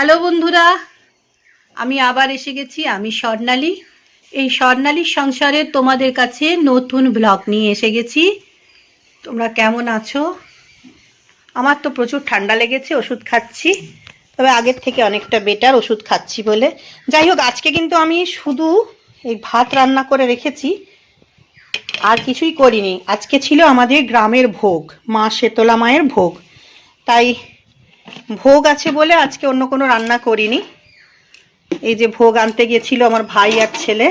Hello বন্ধুরা, আমি আবার এসে গেছি, আমি স্বর্ণালী। এই স্বর্ণালীর সংসারে তোমাদের কাছে নতুন ব্লগ নিয়ে এসে গেছি। তোমরা কেমন আছো? আমার তো প্রচুর ঠান্ডা লেগেছে, ওষুধ খাচ্ছি। তবে আগের থেকে অনেকটা বেটার ওষুধ খাচ্ছি বলে। যাই হোক, আজকে কিন্তু আমি শুধু এই ভাত রান্না করে রেখেছি, আর কিছুই করিনি। আজকে ছিল আমাদের গ্রামের ভোগ, মা শেতলা মায়ের ভোগ। তাই ভোগ আছে বলে আজকে অন্য কোনো রান্না করিনি। এই যে ভোগ আনতে গিয়েছিল আমার ভাই আর ছেলে।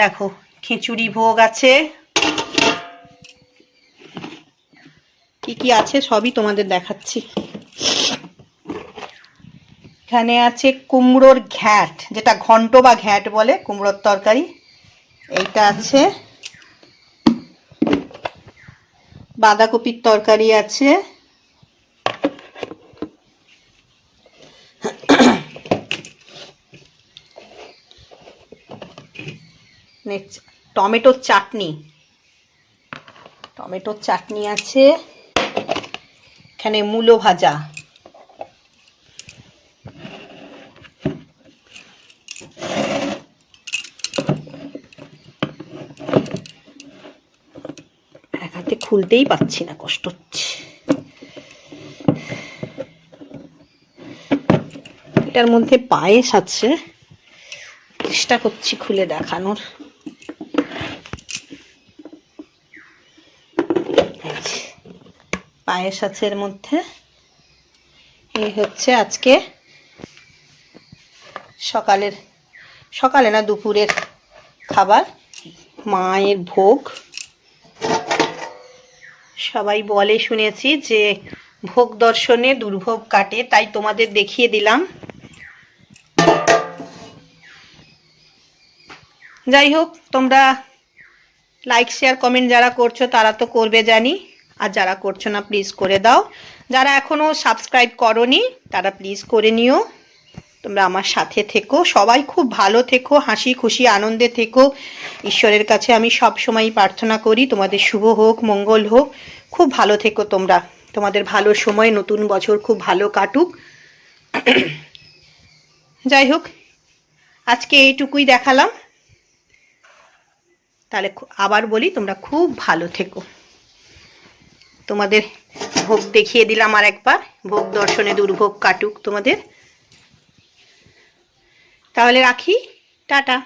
দেখো, খিচুড়ি ভোগ আছে। কি কি আছে সবই তোমাদের দেখাচ্ছি। এখানে আছে কুমড়োর ঘ্যাট, যেটা ঘন্ট বা ঘ্যাট বলে, কুমড়োর তরকারি। এইটা আছে। বাঁধাকপির তরকারি আছে। টমেটোর চাটনি। টমেটোর চাটনি আছে। এখানে মূলো ভাজা। এক হাতে খুলতেই পাচ্ছি না, কষ্ট হচ্ছে। এটার মধ্যে পায়েস আছে। চেষ্টা করছি খুলে দেখানোর এই যে, পায়েস আছে এর মধ্যে। এই হচ্ছে আজকে সকালের, সকালে না, দুপুরের খাবার, মায়ের ভোগ। সবাই বলে শুনেছি যে ভোগ দর্শনে দুর্ভোগ কাটে, তাই তোমাদের দেখিয়ে দিলাম। যাই হোক, তোমরা লাইক শেয়ার কমেন্ট যারা করছ, তারা তো করবে জানি। আর যারা করছ না প্লিজ করে দাও। যারা এখনও সাবস্ক্রাইব করনি, তারা প্লিজ করে নিও। তোমরা আমার সাথে থেকো। সবাই খুব ভালো থেকো, হাসি খুশি, আনন্দে থেকো। ঈশ্বরের কাছে আমি সব সময় প্রার্থনা করি, তোমাদের শুভ হোক, মঙ্গল হোক। খুব ভালো থেকো তোমরা। তোমাদের ভালো সময়, নতুন বছর খুব ভালো কাটুক। যাই হোক, আজকে এইটুকুই দেখালাম। তাহলে আবার বলি, তোমরা খুব ভালো থেকো। তোমাদের ভোগ দেখিয়ে দিলাম আর একবার। ভোগ দর্শনে দুর্ভোগ কাটুক তোমাদের। তাহলে রাখি? টাটা।